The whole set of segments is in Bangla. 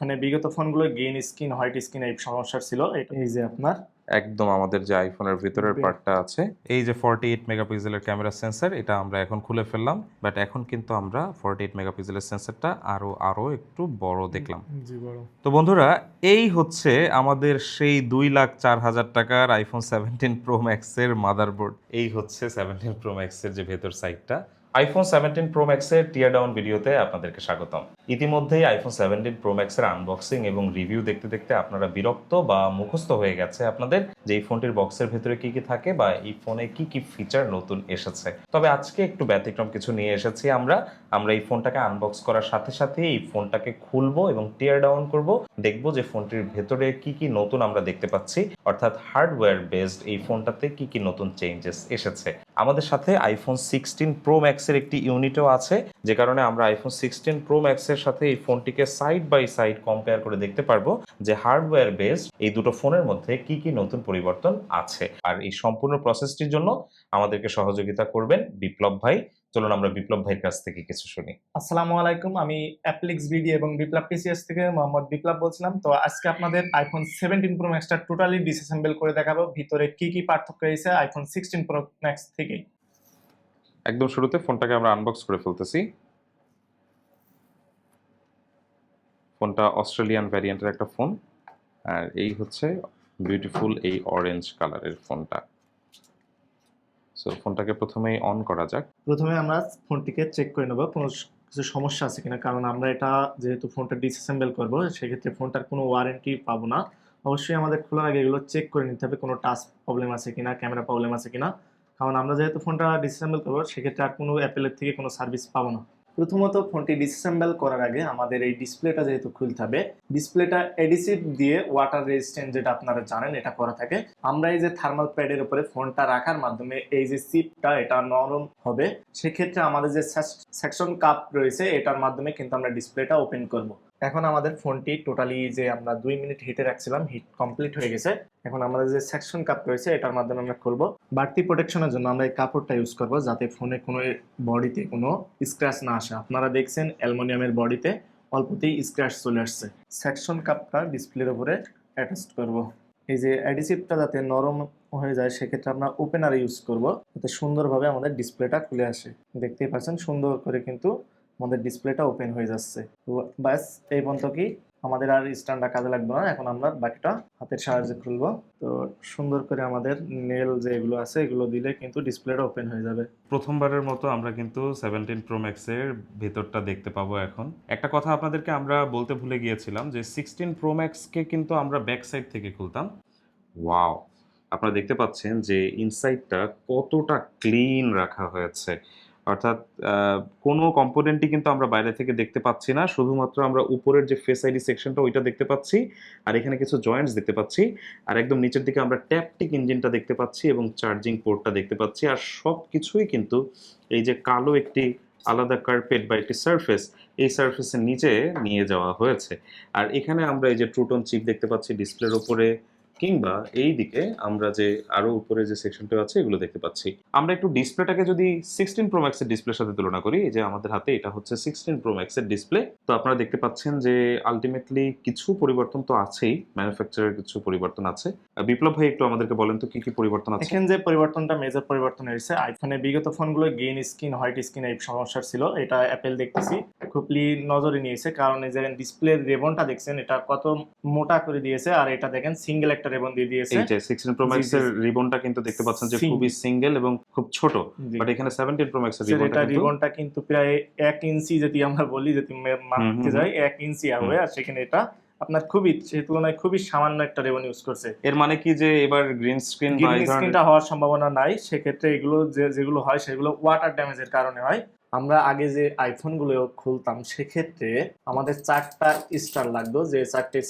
মানে বিগত ফোনগুলো গ্রিন স্ক্রিন হোয়াইট স্ক্রিন এই সমস্যা ছিল। এটা এই যে আপনার। একদম আমাদের যে আইফোনের ভিতরের পার্টটা আছে। এই যে ফর্টি এইট মেগাপিক্সেলের ক্যামেরা সেন্সর এটা আমরা এখন খুলে ফেললাম। বাট এখন কিন্তু আমরা ফর্টি এইট মেগাপিক্সেলের সেন্সরটা আরও আরও একটু বড় দেখলাম। জি বড়। তো বন্ধুরা এই হচ্ছে আমাদের সেই দুই লাখ চার হাজার টাকার আইফোন সেভেন্টিন প্রো ম্যাক্সের মাদারবোর্ড এই হচ্ছে সেভেন্টিন প্রো ম্যাক্সের যে ভেতর সাইডটা আইফোন সেভেন্টিন প্রো ম্যাক্সের টিয়ার ডাউন ভিডিওতে আপনাদেরকে স্বাগতম। ইতিমধ্যেই আইফোন সেভেন্টিন প্রো ম্যাক্সের আনবক্সিং এবং রিভিউ দেখতে দেখতে আপনারা বিরক্ত বা মুখস্থ হয়ে গেছে আপনাদের যে এই ফোনটির বক্সের ভেতরে কি কি থাকে বা এই ফোনে কি কি ফিচার নতুন এসেছে। তবে আজকে একটু ব্যতিক্রম কিছু নিয়ে এসেছি আমরা। আমরা এই ফোনটাকে আনবক্স করার সাথে সাথে এই ফোনটাকে খুলবো এবং টিয়ার ডাউন করব। দেখব যে ফোনটির ভেতরে কি কি নতুন আমরা দেখতে পাচ্ছি, অর্থাৎ হার্ডওয়্যার বেসড এই ফোনটাতে কি কি নতুন চেঞ্জেস এসেছে। আমাদের সাথে আইফোন সিক্সটিন প্রো ম্যাক্সের একটি ইউনিটও আছে, যে কারণে আমরা আইফোন সিক্সটিন প্রো ম্যাক্সের সাথে এই ফোনটিকে সাইড বাই সাইড কম্পেয়ার করে দেখতে পারব যে হার্ডওয়্যার বেসড এই দুটো ফোনের মধ্যে কি কি নতুন পরিবর্তন আছে। আর এই সম্পূর্ণ প্রসেসটির জন্য আমাদেরকে সহযোগিতা করবেন বিপ্লব ভাই। চলুন আমরা বিপ্লব ভাইয়ের কাছ থেকে কিছু শুনি। আসসালামু আলাইকুম আমি অ্যাপ্লিক্স বিডি এবং বিপ্লব পিসিএস থেকে মোহাম্মদ বিপ্লব বলছিলাম। তো আজকে আপনাদের আইফোন সেভেন্টিন প্রো ম্যাক্সটা টোটালি ডিসঅ্যাসেম্বল করে দেখাবো। ভিতরে কি কি পার্থক্য রয়েছে আইফোন সিক্সটিন প্রো ম্যাক্স থেকে একদম শুরুতে ফোনটাকে আমরা আনবক্স করে ফেলতেছি। ফোনটা অস্ট্রেলিয়ান ভ্যারিয়েন্টের একটা ফোন আর এই হচ্ছে বিউটিফুল এই অরেঞ্জ কালারের ফোনটা সো ফোনটাকে প্রথমেই অন করা যাক। প্রথমে আমরা ফোনটিকে চেক করে নেব, কোনো কিছু সমস্যা আছে কিনা, কারণ আমরা এটা যেহেতু ফোনটা ডিসঅ্যাসেম্বল করব, সেক্ষেত্রে ফোনটার কোনো ওয়ারেন্টি পাবো না। অবশ্যই আমাদের খোলার আগে এগুলো চেক করে নিতে হবে, কোনো টাচ প্রবলেম আছে কিনা ক্যামেরা প্রবলেম আছে কিনা। কারণ আমরা যেহেতু ফোনটা ডিসঅ্যাসেম্বল করব, সেক্ষেত্রে আর কোনো অ্যাপেলের থেকে কোনো সার্ভিস পাবো না। প্রথমত ফোনটি ডিসেম্বল করার আগে আমাদের এই ডিসপ্লেটা যেহেতু খুলতে হবে ডিসপ্লেটা এডিসিভ দিয়ে ওয়াটার রেজিস্ট্যান্ট যেটা আপনারা জানেন এটা করা থাকে। আমরা এই যে থার্মাল প্যাডের উপরে ফোনটা রাখার মাধ্যমে এই যে সিপটা এটা নরম হবে। সেক্ষেত্রে আমাদের যে সেকশন কাপ রয়েছে, এটার মাধ্যমে কিন্তু আমরা ডিসপ্লেটা ওপেন করব। এখন আমাদের ফোনটি টোটালি যে আমরা দুই মিনিট হিটে রাখছিলাম হিট কমপ্লিট হয়ে গেছে। এখন আমাদের যে সেকশন কাপ রয়েছে, এটার মাধ্যমে আমরা খুলবো। বাড়তি প্রোটেকশনের জন্য আমরা এই কাপড়টা ইউজ করব যাতে ফোনে কোনো বডিতে কোনো স্ক্র্যাচ না আসে। আপনারা দেখছেন অ্যালুমিনিয়ামের বডিতে অল্পতেই স্ক্র্যাচ চলে আসছে। সেকশন কাপটা ডিসপ্লের উপরে অ্যাটাচ করব। এই যে অ্যাডিসিভটা যাতে নরম হয়ে যায়, সেক্ষেত্রে আমরা ওপেনার ইউজ করব। যাতে সুন্দরভাবে আমাদের ডিসপ্লেটা খুলে আসে। দেখতেই পাচ্ছেন, সুন্দর করে কিন্তু আমাদের ডিসপ্লেটা ওপেন হয়ে যাচ্ছে। তো ব্যাস এই পর্যন্ত কি? আমাদের আর স্ট্যান্ডটা কাজে লাগবে না এখন আমরা বাকিটা হাতের সাহায্যে খুলবো। তো সুন্দর করে আমাদের নেল যেগুলো আছে এগুলো দিলে কিন্তু ডিসপ্লেটা ওপেন হয়ে যাবে। প্রথমবারের মতো আমরা কিন্তু সেভেন্টিন প্রো ম্যাক্সের ভেতরটা দেখতে পাবো এখন। একটা কথা আপনাদেরকে আমরা বলতে ভুলে গিয়েছিলাম যে সিক্সটিন প্রো ম্যাক্সকে কিন্তু আমরা ব্যাক সাইড থেকে খুলতাম। ওয়াও আপনারা দেখতে পাচ্ছেন যে ইনসাইডটা কতটা ক্লিন রাখা হয়েছে। অর্থাৎ কোনো কম্পোনেন্টই কিন্তু আমরা বাইরে থেকে দেখতে পাচ্ছি না। শুধুমাত্র আমরা উপরের যে ফেস আইডি সেকশনটা ওইটা দেখতে পাচ্ছি। আর এখানে কিছু জয়েন্টস দেখতে পাচ্ছি। আর একদম নিচের দিকে আমরা ট্যাপটিক ইঞ্জিনটা দেখতে পাচ্ছি এবং চার্জিং পোর্টটা দেখতে পাচ্ছি। আর সব কিছুই কিন্তু এই যে কালো একটি আলাদা কার্পেট বা একটি সারফেস এই সারফেসের নিচে নিয়ে যাওয়া হয়েছে। আর এখানে আমরা এই যে ট্রুটন চিপ দেখতে পাচ্ছি ডিসপ্লের ওপরে কিংবা এই দিকে আমরা যে আরও উপরে যে সেকশনটা আছে, এগুলো দেখতে পাচ্ছি। আমরা একটু ডিসপ্লেটাকে যদি সিক্সটিন প্রো ম্যাক্সের ডিসপ্লের সাথে তুলনা করি, এই যে আমাদের হাতে এটা হচ্ছে সিক্সটিন প্রো ম্যাক্সের ডিসপ্লে তো আপনারা দেখতে পাচ্ছেন যে আলটিমেটলি কিছু পরিবর্তন তো আছেই ম্যানুফ্যাকচারের কিছু পরিবর্তন আছে। বিপ্লব ভাই, একটু আমাদেরকে বলেন তো, কি কি পরিবর্তন আছে? এখানে যে পরিবর্তনটা মেজর পরিবর্তন হয়েছে আইফোনের বিগত ফোনগুলো গ্রিন স্ক্রিন হোয়াইট স্ক্রিন এই সমস্যা ছিল। এটা অ্যাপেল দেখতেছি খুবই নজরে নিয়েছে। কারণ এই যে ডিসপ্লের রেবনটা দেখছেন, এটা কত মোটা করে দিয়েছে। আর এটা দেখেন সিঙ্গেল একটা রেবন দিয়ে দিয়েছে। এই যে সিক্সটিন প্রো রিবনটা কিন্তু দেখতে পাচ্ছেন যে খুবই সিঙ্গেল এবং খুব ছোট বাট এখানে সেভেন্টিন প্রো ম্যাক্সের সেটা রিবনটা কিন্তু রিবনটা কিন্তু প্রায় এক ইঞ্চি যদি আমরা বলি যদি মাপতে যাই এক ইঞ্চি হবে আর সেখানে এটা আপনার খুবই সে তুলনায় খুবই সামান্য একটা রেবন ইউজ করছে। এর মানে কি যে এবার গ্রিন স্ক্রিন গ্রিন স্ক্রিনটা হওয়ার সম্ভাবনা নাই। সেক্ষেত্রে এগুলো যে যেগুলো হয় সেগুলো ওয়াটার ড্যামেজের কারণে হয়। আমরা আগে যে আইফোনগুলো খুলতাম সেক্ষেত্রে আমাদের চারটা স্টার লাগতো যে চারটে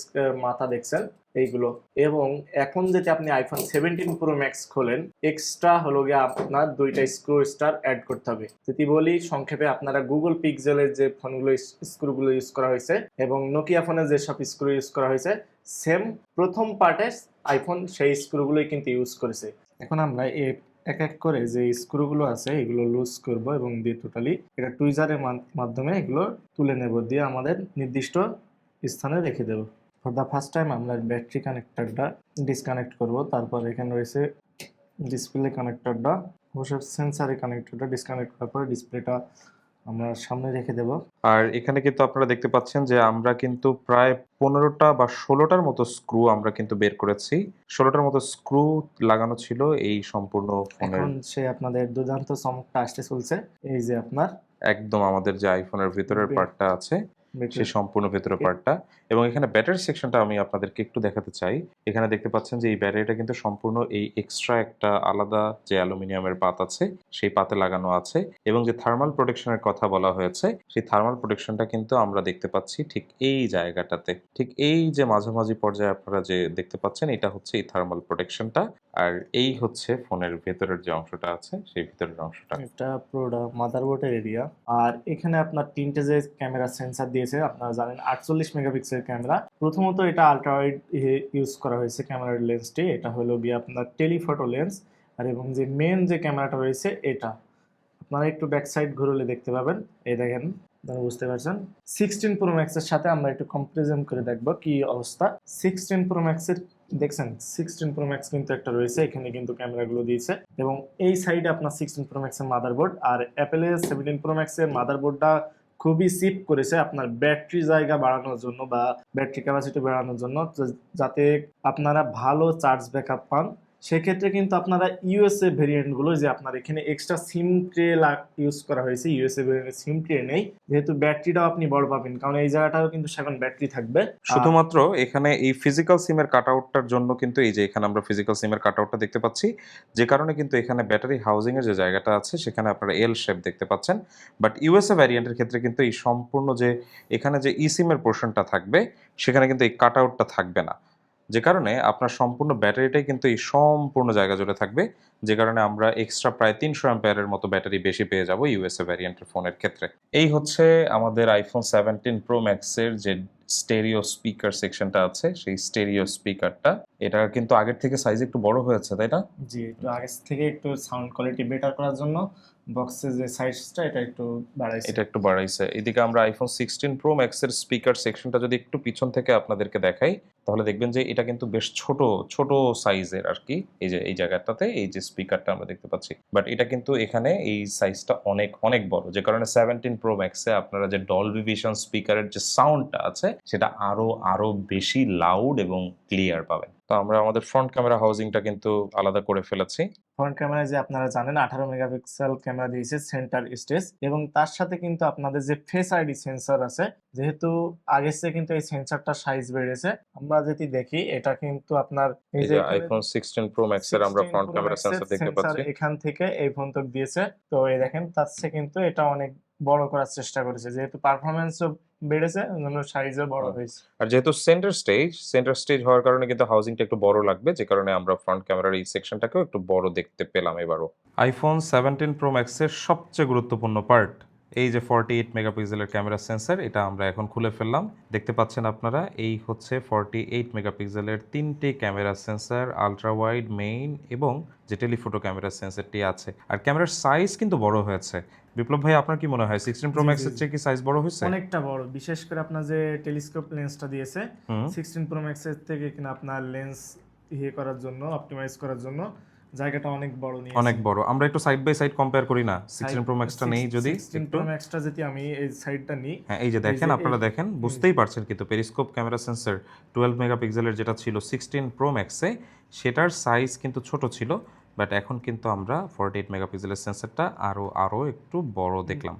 মাথা দেখছেন। এইগুলো। এবং এখন যদি আপনি আইফোন সেভেন্টিন প্রো ম্যাক্স খোলেন এক্সট্রা হলো গিয়ে আপনার দুইটা স্ক্রু স্টার অ্যাড করতে হবে। যদি বলি, সংক্ষেপে আপনারা গুগল পিক্সেলের যে ফোনগুলো স্ক্রুগুলো ইউজ করা হয়েছে এবং নোকিয়া ফোনের যেসব স্ক্রু ইউজ করা হয়েছে সেম প্রথম পার্টে আইফোন সেই স্ক্রুগুলোই কিন্তু ইউজ করেছে। এখন আমরা এ, এক এক করে যে স্ক্রুগুলো আছে, এগুলো লুজ করব এবং দিয়ে টোটালি এটা টুইজারের মাধ্যমে এগুলো তুলে নেব, দিয়ে আমাদের নির্দিষ্ট স্থানে রেখে দেব। ফর দ্য ফার্স্ট টাইম আমরা ব্যাটারি কানেক্টরটা ডিসকানেক্ট করব। তারপর এখানে রয়েছে ডিসপ্লে কানেক্টরটা অবশ্যই সেন্সারে কানেক্টরটা ডিসকানেক্ট করার পরে ডিসপ্লেটা আমরা সামনে রেখে দেব। আর এখানে কিন্তু আপনারা দেখতে পাচ্ছেন যে আমরা কিন্তু প্রায় পনেরোটা বা ষোলোটার মতো স্ক্রু আমরা কিন্তু বের করেছি। ষোলোটার মতো স্ক্রু লাগানো ছিল এই সম্পূর্ণ ফোনের। এখন সে আপনাদের দুর্দান্ত চমকটা আসতে চলছে। এই যে আপনার একদম আমাদের যে আইফোনের ভিতরের পার্টটা আছে সেই সম্পূর্ণ ভেতরের পার্টটা এবং এখানে ব্যাটারি সেকশনটা আমি আপনাদেরকে একটু দেখাতে চাই। এখানে দেখতে পাচ্ছেন যে এই ব্যাটারিটা কিন্তু সম্পূর্ণ এই এক্সট্রা একটা আলাদা যে অ্যালুমিনিয়ামের পাত আছে, সেই পাতে লাগানো আছে এবং যে থার্মাল প্রোটেকশনের কথা বলা হয়েছে, সেই থার্মাল প্রোটেকশনটা কিন্তু আমরা দেখতে পাচ্ছি ঠিক এই জায়গাটাতে। ঠিক এই যে মাঝামাঝি পর্যায়ে আপনারা যে দেখতে পাচ্ছেন, এটা হচ্ছে এই থার্মাল প্রোটেকশনটা আর এই হচ্ছে ফোনের ভেতরের যে অংশটা আছে, সেই ভেতরের অংশটা। এটা পুরোটা মাদারবোর্ডের এরিয়া আর এখানে আপনার তিনটে যে ক্যামেরা সেন্সার দিয়েছে, আপনারা জানেন আটচল্লিশ মেগাপিক্সেল ক্যামেরা। প্রথমত এটা আলট্রা ওয়াইড ইউজ করা হয়েছে ক্যামেরার লেন্সটি এটা হলো গিয়ে আপনার টেলিফটো লেন্স আর এবং যে মেন যে ক্যামেরাটা রয়েছে এটা। আপনারা একটু ব্যাক সাইড ঘুরলে দেখতে পাবেন। এই দেখেন বুঝতে পারছেন? সিক্সটিন প্রো ম্যাক্সের সাথে আমরা একটু কম্পারিজন করে দেখব কি অবস্থা। সিক্সটিন প্রো ম্যাক্সের দেখছেন? সিক্সটিন প্রো ম্যাক্স কিন্তু একটা রয়েছে, এখানে কিন্তু ক্যামেরাগুলো দিয়েছে। এবং এই সাইডে আপনার সিক্সটিন প্রো ম্যাক্সের মাদারবোর্ড আর অ্যাপেলের সেভেন্টিন প্রো ম্যাক্সের মাদারবোর্ডটা খুবই সিপ করেছে আপনার ব্যাটারি জায়গা বাড়ানোর জন্য বা ব্যাটারি ক্যাপাসিটি বাড়ানোর জন্য যাতে আপনারা ভালো চার্জ ব্যাকআপ পান। সেক্ষেত্রে কিন্তু আপনারা ইউএসএ ভেরিয়েন্টগুলো যে আপনার এখানে এক্সট্রা সিম ট্রে ইউজ করা হয়েছে ইউএসএ ভেরিয়েন্টের সিম ট্রে নেই যেহেতু ব্যাটারিটাও আপনি বড় পাবেন, কারণ এই জায়গাটাও কিন্তু সেখন ব্যাটারি থাকবে। শুধুমাত্র এখানে এই ফিজিক্যাল সিমের কাট আউটটার জন্য কিন্তু এই যে এখানে আমরা ফিজিক্যাল সিমের কাট আউটটা দেখতে পাচ্ছি, যে কারণে কিন্তু এখানে ব্যাটারি হাউজিং এর যে জায়গাটা আছে, সেখানে আপনারা এল শেপ দেখতে পাচ্ছেন। বাট ইউএসএ ভ্যারিয়েন্টের ক্ষেত্রে কিন্তু এই সম্পূর্ণ যে এখানে যে ই সিমের পোর্শনটা থাকবে, সেখানে কিন্তু এই কাট আউটটা থাকবে না। যে কারণে আপনার সম্পূর্ণ ব্যাটারিটাই কিন্তু এই সম্পূর্ণ জায়গা জুড়ে থাকবে। যে কারণে আমরা এক্সট্রা প্রায় তিনশো অ্যাম্পেয়ারের মতো ব্যাটারি বেশি পেয়ে যাব ইউএসএ ভ্যারিয়েন্টের ফোনের ক্ষেত্রে। এই হচ্ছে আমাদের আইফোন সেভেন্টিন প্রো ম্যাক্সের যে স্টেরিও স্পিকার সেকশনটা আছে, সেই স্টেরিও স্পিকারটা এটা কিন্তু আগের থেকে সাইজ একটু বড় হয়েছে, তাই না? জি, একটু আগে থেকে একটু সাউন্ড কোয়ালিটি বেটার করার জন্য বক্সের যে সাইজটা এটা একটু বাড়াইছে। এটা একটু বাড়াইছে। এদিকে আমরা আইফোন সিক্সটিন প্রো ম্যাক্সের স্পিকার সেকশনটা যদি একটু পিছন থেকে আপনাদেরকে দেখাই, তাহলে দেখবেন যে এটা কিন্তু বেশ ছোট ছোট সাইজের আর কি। এই যে, এই জায়গাটাতে এই যে স্পিকারটা আমরা দেখতে পাচ্ছি। বাট এটা কিন্তু এখানে এই সাইজটা অনেক অনেক বড়। যে কারণে সেভেন্টিন প্রো ম্যাক্সে আপনারা যে ডলবি ভিশন স্পিকারের যে সাউন্ডটা আছে, সেটা আরও আরও বেশি লাউড এবং ক্লিয়ার পাবেন। তো আমরা আমাদের ফ্রন্ট ক্যামেরা হাউজিংটা কিন্তু আলাদা করে ফেলেছি। ফ্রন্ট ক্যামেরায় যে আপনারা জানেন আঠারো মেগাপিক্সেল ক্যামেরা দিয়েছে সেন্টার স্টেজ এবং তার সাথে কিন্তু আপনাদের যে ফেস আইডি সেন্সর আছে যেহেতু আগের চেয়ে কিন্তু এই সেন্সরটা সাইজ বেড়েছে আমরা যদি দেখি এটা কিন্তু আপনার এই যে আইফোন সিক্সটিন প্রো ম্যাক্সের আমরা ফ্রন্ট ক্যামেরা সেন্সর দেখতে পাচ্ছি। এখান থেকে এই ফোন তক দিয়েছে। তো এই দেখেন তার চেয়ে কিন্তু এটা অনেক বড় করার চেষ্টা করেছে। যেহেতু পারফরমেন্সও বেড়েছে জন্য সাইজও বড় হয়েছে। আর যেহেতু সেন্টার স্টেজ সেন্টার স্টেজ হওয়ার কারণে কিন্তু হাউজিংটা একটু বড় লাগবে যে কারণে আমরা ফ্রন্ট ক্যামেরার এই সেকশনটাকেও একটু বড় দেখতে পেলাম এবারও। আইফোন সেভেন্টিন প্রো ম্যাক্সের সবচেয়ে গুরুত্বপূর্ণ পার্ট এই যে ফর্টি এইট মেগাপিক্সেলের ক্যামেরা সেন্সার এটা আমরা এখন খুলে ফেললাম। দেখতে পাচ্ছেন আপনারা এই হচ্ছে ফর্টি এইট মেগাপিক্সেলের তিনটি camera sensor ultra wide main এবং যে টেলিফোটো ক্যামেরা সেন্সারটি আছে। আর ক্যামেরার সাইজ কিন্তু বড় হয়েছে। বিপ্লব ভাই আপনার কি মনে হয়? সিক্সটিন প্রো জি, জি, ম্যাক্সের চেয়ে কি সাইজ বড় হয়েছে? অনেকটা বড়। বিশেষ করে আপনার যে টেলিস্কোপ লেন্সটা দিয়েছে হুম। সিক্সটিন প্রো ম্যাক্সের থেকে কিনা আপনার লেন্স ইয়ে করার জন্য অপটিমাইজ করার জন্য জায়গাটা অনেক বড় নিয়ে অনেক বড়। আমরা একটু সাইড বাই সাইড কম্পেয়ার করি না। সিক্সটিন প্রো ম্যাক্সটা নেই যদি সিক্সটিন একটু। প্রো ম্যাক্সটা যদি আমি এই সাইডটা নিই হ্যাঁ এই যে দেখেন আপনারা দেখেন বুঝতেই পারছেন কিন্তু পেরিস্কোপ ক্যামেরা সেন্সর টুয়েলভ মেগাপিক্সেলের যেটা ছিল সিক্সটিন প্রো ম্যাক্সে সেটার সাইজ কিন্তু ছোট ছিল। বাট এখন কিন্তু আমরা ফর্টি এইট মেগাপিক্সেলের সেন্সারটা আরও আরও একটু বড় দেখলাম।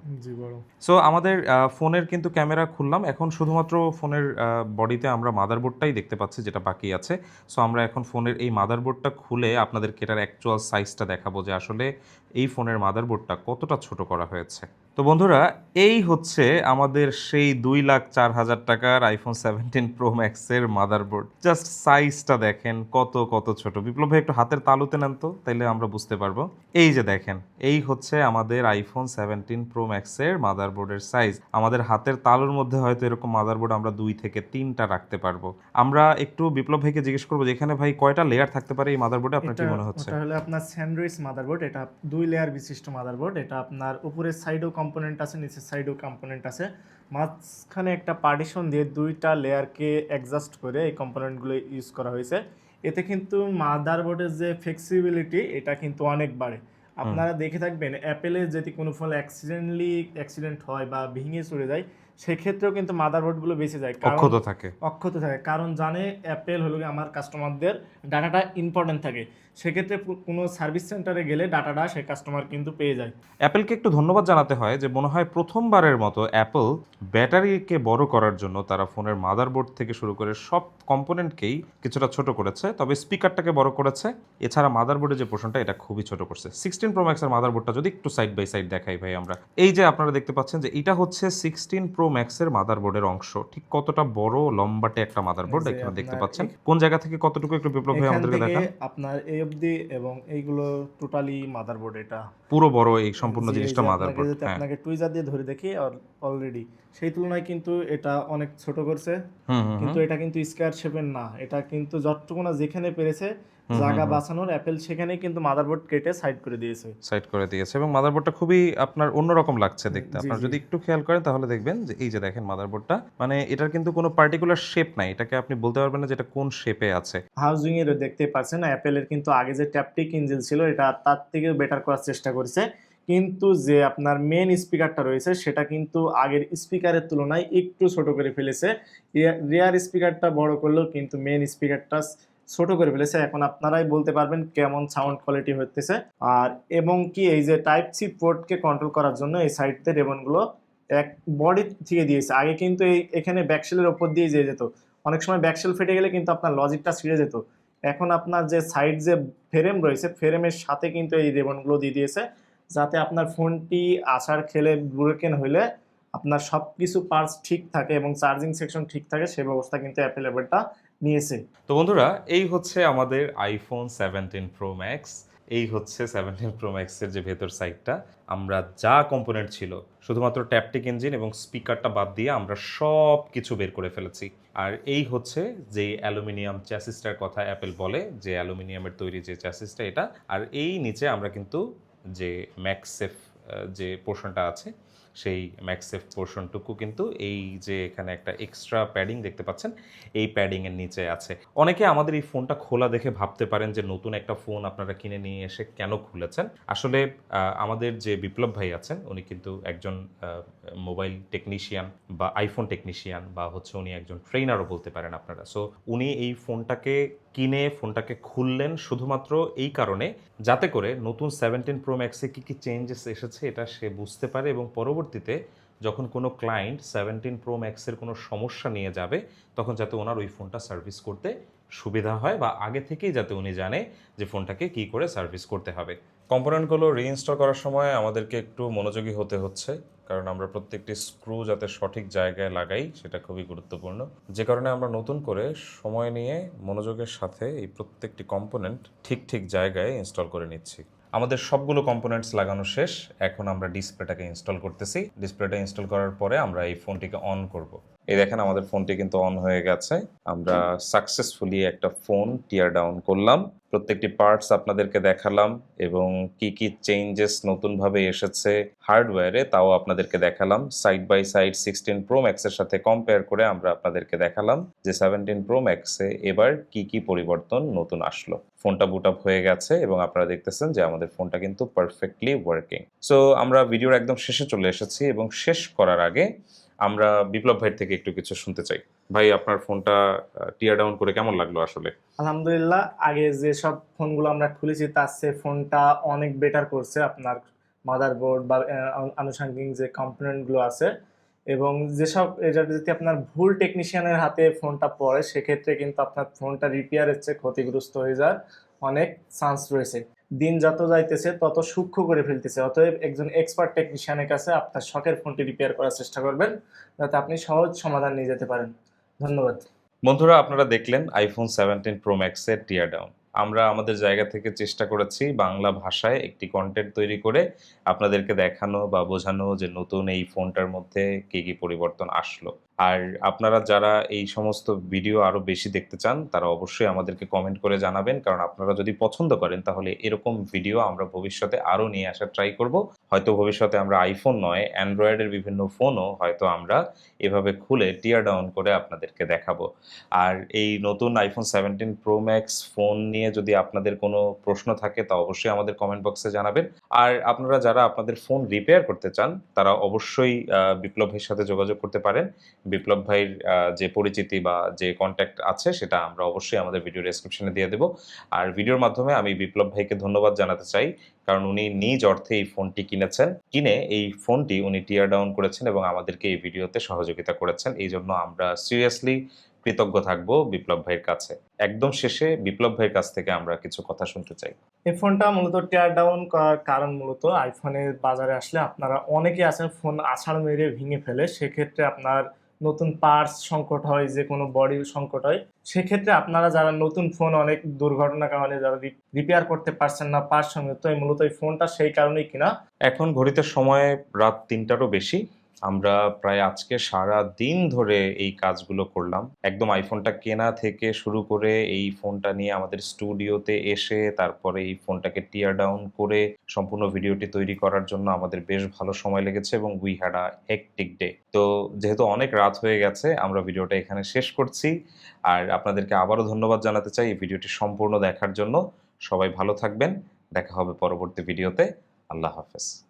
সো আমাদের ফোনের কিন্তু ক্যামেরা খুললাম। এখন শুধুমাত্র ফোনের বডিতে আমরা মাদারবোর্ডটাই দেখতে পাচ্ছি যেটা বাকি আছে। সো আমরা এখন ফোনের এই মাদারবোর্ডটা খুলে আপনাদেরকে এটার অ্যাকচুয়াল সাইজটা দেখাবো যে আসলে এই ফোনের মাদারবোর্ডটা কতটা ছোট করা হয়েছে। তো বন্ধুরা এই হচ্ছে আমাদের সেই দুই লাখ চার হাজার টাকার আইফোন সেভেন্টিন প্রো ম্যাক্সের মাদারবোর্ড জাস্ট সাইজটা দেখেন কত কত ছোট। বিপ্লব ভাই একটু হাতের তালুতে নেন তো তাইলে আমরা বুঝতে পারব। এই যে দেখেন এই হচ্ছে আমাদের আইফোন সেভেন্টিন প্রো ম্যাক্সের মাদারবোর্ডের সাইজ আমাদের হাতের তালুর মধ্যে হয়তো এরকম মাদারবোর্ড আমরা দুই থেকে তিনটা রাখতে পারব। আমরা একটু বিপ্লব ভাইকে জিজ্ঞেস করব যে এখানে ভাই কয়টা লেয়ার থাকতে পারে এই মাদারবোর্ডে আপনার কি মনে হচ্ছে? হলো আপনার স্যান্ডউইচ মাদারবোর্ড এটা দুই লেয়ার বিশিষ্ট মাদারবোর্ড এটা আপনার উপরের সাইডেও কম্পোনেন্ট আছে নিচের সাইডেও কম্পোনেন্ট আছে। মাঝখানে একটা পার্টিশন দিয়ে দুইটা লেয়ারকে অ্যাডজাস্ট করে এই কম্পোনেন্টগুলো ইউজ করা হয়েছে। এতে কিন্তু মাদারবোর্ডের যে ফ্লেক্সিবিলিটি এটা কিন্তু অনেক বাড়ে। আপনারা দেখে থাকবেন অ্যাপেলে যদি কোনো ফোন অ্যাক্সিডেন্টলি অ্যাক্সিডেন্ট হয় বা ভেঙে চড়ে যায় সেক্ষেত্রেও কিন্তু মাদারবোর্ডগুলো বেঁচে যায়। অক্ষত থাকে। অক্ষত থাকে। কারণ জানে অ্যাপেল হলো আমার কাস্টমারদের ডাটাটা ইম্পর্টেন্ট থাকে। সেক্ষেত্রে কোনো সার্ভিস সেন্টারে গেলে ডাটাটা সে কাস্টমার কিন্তু পেয়ে যায়। অ্যাপেলকে একটু ধন্যবাদ জানাতে হয় যে মনে হয় প্রথমবারের মতো অ্যাপল ব্যাটারিকে বড় করার জন্য তারা ফোনের মাদারবোর্ড থেকে শুরু করে সব কম্পোনেন্টকেই কিছুটা ছোট করেছে। তবে স্পিকারটাকে বড় করেছে। এছাড়া মাদারবোর্ডের যে পোর্শনটা এটা খুবই ছোট করছে। সিক্সটিন প্রো ম্যাক্সের মাদারবোর্ডটা যদি একটু সাইড বাই সাইড দেখাই ভাই আমরা। এই যে আপনারা দেখতে পাচ্ছেন যে এটা হচ্ছে সিক্সটিন প্রো ম্যাক্সের মাদারবোর্ডের অংশ। ঠিক কতটা বড় লম্বাটে একটা মাদারবোর্ড এখানে দেখতে পাচ্ছেন। কোন জায়গা থেকে কতটুকু একটু বিপ্লব এখান আমাদেরকে দেখান। আপনার এই অবধি এবং এইগুলো টোটালি মাদারবোর্ড এটা। পুরো বড় এই সম্পূর্ণ জিনিসটা মাদারবোর্ড হ্যাঁ। আপনাকে টুইজার দিয়ে ধরে দেখি অলরেডি সেই তুলনায় কিন্তু এটা অনেক ছোট করছে। কিন্তু এটা কিন্তু স্কোয়ার শেপের না। এটা কিন্তু যতটুকু না যেখানে পেরেছে জায়গা বাঁচানোর অ্যাপেল সেখানে কিন্তু মাদারবোর্ড কেটে সাইড করে দিয়েছে। সাইড করে দিয়েছে এবং মাদারবোর্ডটা খুবই আপনার অন্যরকম লাগছে দেখতে। আপনার যদি একটু খেয়াল করেন তাহলে দেখবেন যে এই যে দেখেন মাদারবোর্ডটা মানে এটার কিন্তু কোনো পার্টিকুলার শেপ নাই। এটাকে আপনি বলতে পারবেন না যে এটা কোন শেপে আছে। হাউজিং এর দেখতে পাচ্ছেন অ্যাপেলের কিন্তু আগে যে ট্যাপটিক ইঞ্জিন ছিল এটা তার থেকেও বেটার করার চেষ্টা করেছে। কিন্তু যে আপনার মেন স্পিকারটা রয়েছে সেটা কিন্তু আগের স্পিকারের তুলনায় একটু ছোট করে ফেলেছে। রিয়ার স্পিকারটা বড় করলেও কিন্তু মেন স্পিকারটা ছোট করে ফেলেছে। এখন আপনারাই বলতে পারবেন কেমন সাউন্ড কোয়ালিটি হতেছে আর এবং কি এই যে টাইপ সি পোর্টকে কন্ট্রোল করার জন্য এই সাইডতে রেবনগুলো এক বডি থেকে দিয়েছে। আগে কিন্তু এই, এখানে ব্যাকশেলের ওপর দিয়ে যেয়ে যেত। অনেক সময় ব্যাকশেল ফেটে গেলে কিন্তু আপনার লজিকটা ছিঁড়ে যেত। এখন আপনার যে সাইড যে ফ্রেম রয়েছে ফ্রেমের সাথে কিন্তু এই রেবনগুলো দিয়ে দিয়েছে। যাতে আপনার ফোনটি আসার খেলে ব্রোকেন হইলে আপনার সব কিছু পার্টস ঠিক থাকে এবং চার্জিং সেকশন ঠিক থাকে, সে ব্যবস্থা কিন্তু অ্যাপেল অ্যাপেলটা নিয়েছে। তো বন্ধুরা, এই হচ্ছে আমাদের আইফোন সেভেন্টিন প্রো ম্যাক্স এই হচ্ছে সেভেন্টিন প্রো ম্যাক্সের যে ভেতর সাইডটা আমরা যা কম্পোনেন্ট ছিল, শুধুমাত্র ট্যাপটিক ইঞ্জিন এবং স্পিকারটা বাদ দিয়ে আমরা সব কিছু বের করে ফেলেছি। আর এই হচ্ছে যে অ্যালুমিনিয়াম চ্যাসিসটার কথা অ্যাপেল বলে, যে অ্যালুমিনিয়ামের তৈরি যে চ্যাসিসটা এটা। আর এই নিচে আমরা কিন্তু যে ম্যাক্সেফ যে পোর্শনটা আছে সেই ম্যাক্সেফ পোর্শনটুকু কিন্তু এই যে এখানে একটা এক্সট্রা প্যাডিং দেখতে পাচ্ছেন, এই প্যাডিংয়ের নিচে আছে। অনেকে আমাদের এই ফোনটা খোলা দেখে ভাবতে পারেন যে নতুন একটা ফোন আপনারা কিনে নিয়ে এসে কেন খুলেছেন? আসলে আমাদের যে বিপ্লব ভাই আছেন, উনি কিন্তু একজন মোবাইল টেকনিশিয়ান বা আইফোন টেকনিশিয়ান বা হচ্ছে উনি একজন ট্রেনারও বলতে পারেন আপনারা। সো উনি এই ফোনটাকে কিনে, ফোনটাকে খুললেন শুধুমাত্র এই কারণে যাতে করে নতুন সেভেন্টিন প্রো ম্যাক্সে কী কী চেঞ্জেস এসেছে এটা সে বুঝতে পারে এবং পরবর্তীতে যখন কোনো ক্লায়েন্ট সেভেন্টিন প্রো ম্যাক্সের কোনো সমস্যা নিয়ে যাবে, তখন যাতে ওনার ওই ফোনটা সার্ভিস করতে সুবিধা হয় বা আগে থেকেই যাতে উনি জানে যে ফোনটাকে কী করে সার্ভিস করতে হবে। কম্পোনেন্টগুলো রিইনস্টল করার সময় আমাদেরকে একটু মনোযোগী হতে হচ্ছে। কারণ আমরা প্রত্যেকটি স্ক্রু যাতে সঠিক জায়গায় লাগাই, সেটা খুবই গুরুত্বপূর্ণ। যে কারণে আমরা নতুন করে সময় নিয়ে মনোযোগের সাথে এই প্রত্যেকটি কম্পোনেন্ট ঠিক ঠিক জায়গায় ইনস্টল করে নিচ্ছি। আমাদের সবগুলো কম্পোনেন্টস লাগানো শেষ, এখন আমরা ডিসপ্লেটাকে ইনস্টল করতেছি। ডিসপ্লেটা ইনস্টল করার পরে আমরা এই ফোনটিকে অন করব। এই দেখেন আমাদের ফোনটি কিন্তু অন হয়ে গেছে। আমরা সাকসেসফুলি একটা ফোন টিয়ার ডাউন করলাম। প্রত্যেকটি পার্টস আপনাদেরকে দেখালাম এবং কি কি চেঞ্জেস নতুনভাবে এসেছে হার্ডওয়্যারে তাও আপনাদেরকে দেখালাম। Side by side sixteen pro ম্যাক্সের সাথে কম্পেয়ার করে আমরা আপনাদেরকে দেখালাম যে সেভেন্টিন প্রো ম্যাক্সে এবার কি কি পরিবর্তন নতুন আসলো। ফোনটা বুট আপ হয়ে গেছে এবং আপনারা দেখতেছেন যে আমাদের ফোনটা কিন্তু পারফেক্টলি ওয়ার্কিং সো আমরা ভিডিওর একদম শেষে চলে এসেছি এবং শেষ করার আগে আমরা বিপ্লব ভাইয়ের থেকে একটু কিছু শুনতে চাই। ভাই, আপনার ফোনটা টিয়ার ডাউন করে কেমন লাগল আসলে? আলহামদুলিল্লাহ, আগে যেসব ফোনগুলো আমরা খুলেছি, তার চেয়ে ফোনটা অনেক বেটার করছে আপনার মাদারবোর্ড বা আনুষঙ্গিক যে কম্পোনেন্টগুলো আছে এবং যেসব এটা যদি আপনার ভুল টেকনিশিয়ানের হাতে ফোনটা পড়ে, সেক্ষেত্রে কিন্তু আপনার ফোনটা রিপেয়ারের চেয়ে ক্ষতিগ্রস্ত হয়ে যাওয়ার অনেক চান্স রয়েছে। দিন যত যাইতেছে, তত সূক্ষ্ম করে ফেলতেছে। অতএব একজন এক্সপার্ট টেকনিশিয়ানের কাছে আপনার শখের ফোনটি রিপেয়ার করার চেষ্টা করবেন, যাতে আপনি সহজ সমাধান নিয়ে যেতে পারেন। ধন্যবাদ। বন্ধুরা, আপনারা দেখলেন আইফোন সেভেন্টিন প্রো ম্যাক্সের টিয়ার ডাউন আমরা আমাদের জায়গা থেকে চেষ্টা করেছি বাংলা ভাষায় একটি কন্টেন্ট তৈরি করে আপনাদেরকে দেখানো বা বোঝানো যে নতুন এই ফোনটার মধ্যে কী কী পরিবর্তন আসলো। আর আপনারা যারা এই সমস্ত ভিডিও আরও বেশি দেখতে চান, তারা অবশ্যই আমাদেরকে কমেন্ট করে জানাবেন। কারণ আপনারা যদি পছন্দ করেন, তাহলে এরকম ভিডিও আমরা ভবিষ্যতে আরও নিয়ে আসার ট্রাই করব। হয়তো ভবিষ্যতে আমরা আইফোন নয় অ্যান্ড্রয়েডের বিভিন্ন ফোনও হয়তো আমরা এভাবে খুলে টিয়ার ডাউন করে আপনাদেরকে দেখাবো। আর এই নতুন iPhone seventeen pro max phone নিয়ে যদি আপনাদের কোনো প্রশ্ন থাকে, তা অবশ্যই আমাদের কমেন্ট বক্সে জানাবেন। আর আপনারা যারা আপনাদের ফোন রিপেয়ার করতে চান, তারা অবশ্যই বিপ্লবের সাথে যোগাযোগ করতে পারেন। বিপ্লব ভাইয়ের যে পরিচিতি বা যে কন্ট্যাক্ট আছে সেটা আমরা অবশ্যই আমাদের ভিডিও ডেসক্রিপশনে দিয়ে দেবো। আর ভিডিওর মাধ্যমে আমি বিপ্লব ভাইকে ধন্যবাদ জানাতে চাই, কারণ উনি নিজ অর্থে এই ফোনটি কিনেছেন। কিনে এই ফোনটি উনি টিয়ার ডাউন করেছেন এবং আমাদেরকে এই ভিডিওতে সহযোগিতা করেছেন। এই জন্য আমরা সিরিয়াসলি কৃতজ্ঞ থাকব বিপ্লব ভাইয়ের কাছে। একদম শেষে বিপ্লব ভাইয়ের কাছ থেকে আমরা কিছু কথা শুনতে চাই। এই ফোনটা মূলত টিয়ার ডাউন করার কারণ মূলত আইফোনের বাজারে আসলে আপনারা অনেকে আছেন ফোন আছাড় মেরে ভেঙে ফেলে। সেক্ষেত্রে আপনার নতুন পার্টস সংকট হয়, যে কোনো বডির সংকট হয়, সেক্ষেত্রে আপনারা যারা নতুন ফোন অনেক দুর্ঘটনার কারণে যারা রিপেয়ার করতে পারছেন না পার্টস সঙ্গে, তো এই মূলত এই ফোনটা সেই কারণেই কিনা। এখন ঘড়িতে সময় রাত তিনটারও বেশি। আমরা প্রায় আজকে সারা দিন ধরে এই কাজগুলো করলাম। একদম আইফোনটা কেনা থেকে শুরু করে এই ফোনটা নিয়ে আমাদের স্টুডিওতে এসে, তারপরে এই ফোনটাকে টিয়ার ডাউন করে সম্পূর্ণ ভিডিওটি তৈরি করার জন্য আমাদের বেশ ভালো সময় লেগেছে এবং we had a hectic day তো যেহেতু অনেক রাত হয়ে গেছে, আমরা ভিডিওটা এখানে শেষ করছি। আর আপনাদেরকে আবারও ধন্যবাদ জানাতে চাই এই ভিডিওটি সম্পূর্ণ দেখার জন্য। সবাই ভালো থাকবেন। দেখা হবে পরবর্তী ভিডিওতে। আল্লাহ হাফেজ।